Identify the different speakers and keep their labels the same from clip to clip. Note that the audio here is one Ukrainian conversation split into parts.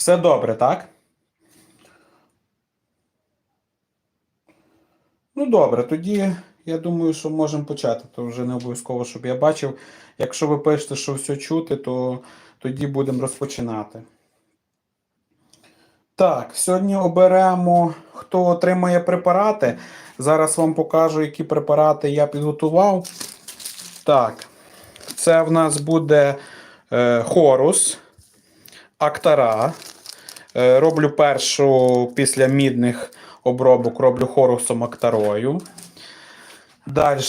Speaker 1: Все добре, так? Ну, добре, тоді я думаю, що можемо почати. То вже не обов'язково, щоб я бачив. Якщо ви пишете, що все чути, то тоді будемо розпочинати. Так, сьогодні оберемо, хто отримає препарати. Зараз вам покажу, які препарати я підготував. Так, це в нас буде е, хорус, актара. Е, роблю першу після мідних обробок, роблю хорусом актарою. Далі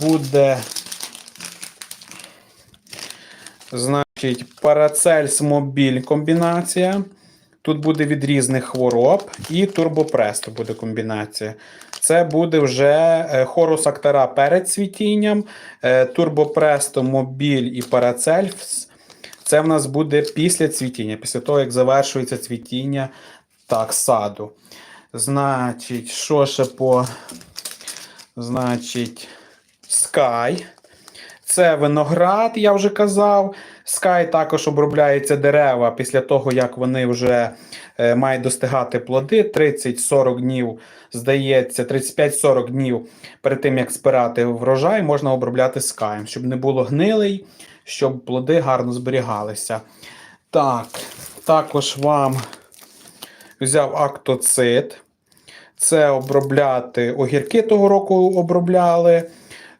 Speaker 1: буде, значить, парацельс мобіль комбінація. Тут буде від різних хвороб і турбопресто буде комбінація. Це буде вже е, хорус актара перед цвітінням, турбопресто, мобіль і парацельс. Це в нас буде після цвітіння, після того, як завершується цвітіння так, саду. Значить, що ще по. Значить, Sky. Це виноград, я вже казав. Sky також обробляється дерева після того, як вони вже е, мають достигати плоди. 30-40 днів, здається, 35-40 днів перед тим, як збирати врожай, можна обробляти скаєм, щоб не було гнилий, щоб плоди гарно зберігалися. Так, також вам взяв актоцит. Це обробляти огірки того року обробляли.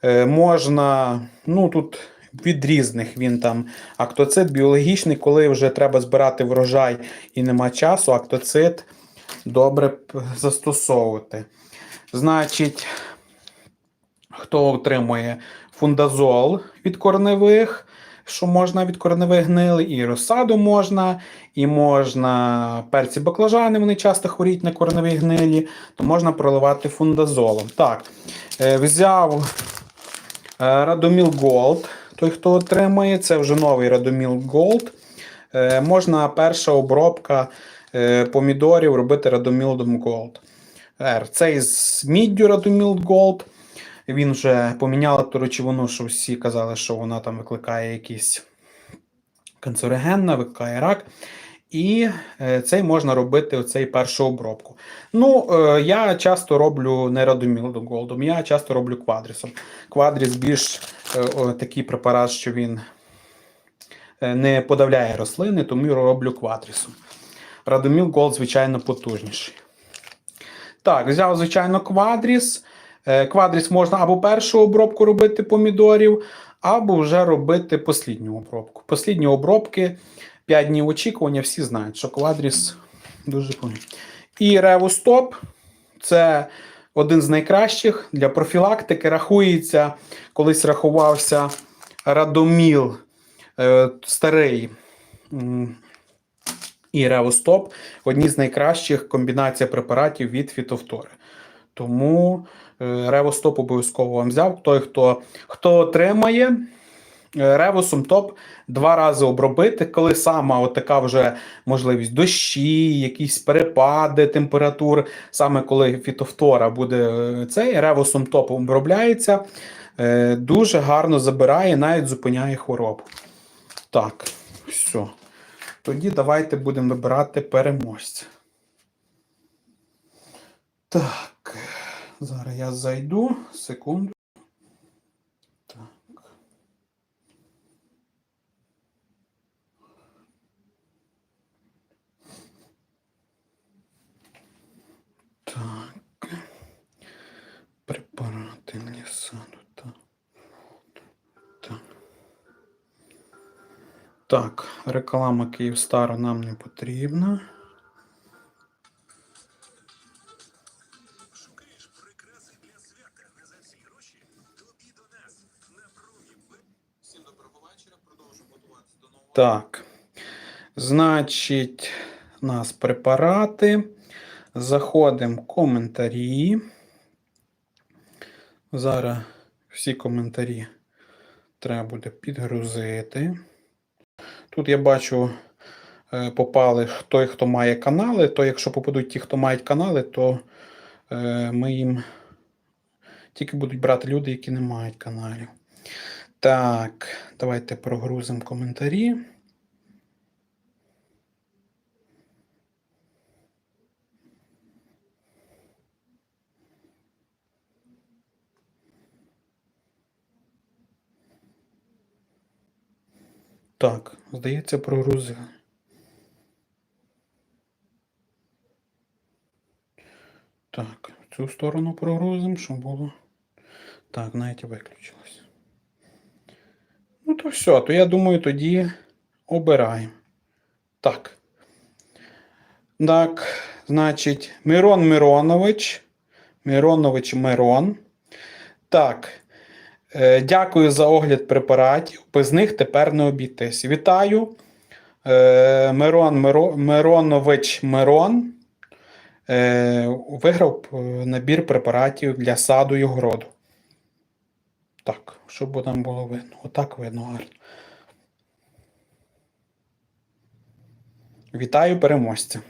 Speaker 1: Е, можна, ну тут від різних він там актоцит біологічний, коли вже треба збирати врожай і нема часу, актоцит добре застосовувати. Значить, хто отримує фундазол від корневих, що можна від корневих гнили, і розсаду можна, і можна перці баклажани, вони часто хворіють на корневі гнилі, то можна проливати фундазолом. Так, е, взяв е, Радоміл Голд, той, хто отримає, це вже новий Радоміл Голд. Е, Можна перша обробка помідорів робити Радомілдом Голд. R. Цей з міддю Радоміл Голд. Він вже поміняли ту речовину, що всі казали, що вона там викликає якісь канцерогенна, викликає рак. І е, цей можна робити оцей першу обробку. Ну, е, я часто роблю не радомілдом голдом, я часто роблю квадрісом. Квадріс більш е, такий препарат, що він не подавляє рослини, тому я роблю квадрісом. Радоміл Голд, звичайно, потужніший. Так, взяв, звичайно, квадріс. Е, Квадріс можна або першу обробку робити помідорів, або вже робити послідню обробку. Послідні обробки 5 днів очікування, всі знають, що квадріс дуже помітний. І ревостоп це один з найкращих для профілактики. Рахується, колись рахувався радоміл е, старий. І ревостоп одні з найкращих комбінацій препаратів від фітовтори. Тому ревостоп обов'язково вам взяв. Той, хто, хто отримає ревосом топ два рази обробити, коли сама от така вже можливість дощі, якісь перепади температур, саме коли фітофтора буде е, цей ревосом топ обробляється, е, дуже гарно забирає, навіть зупиняє хворобу. Так, все. Тоді давайте будемо вибирати переможця. Так, зараз я зайду. Секунду. Так. Так. Препарати. Так. Так, реклама Київстара нам не потрібна. Так. Значить, у нас препарати. Заходимо в коментарі. Зараз всі коментарі треба буде підгрузити. Тут я бачу, е, попали той, хто має канали, то якщо попадуть ті, хто мають канали, то е, ми їм тільки будуть брати люди, які не мають каналів. Так, давайте прогрузимо коментарі. Так, здається, прогрузив. Так, в цю сторону прогрузимо, щоб було. Так, навіть виключилось. Ну, то все, то я думаю, тоді обираємо. Так. Так, значить, Мирон Миронович. Миронович Мирон. Так. Е, дякую за огляд препаратів. Без них тепер не обійтись. Вітаю. Е, Мирон Миро, Миронович Мирон. Е, виграв набір препаратів для саду і огороду. Так, щоб там було видно. Отак видно гарно. Вітаю переможця.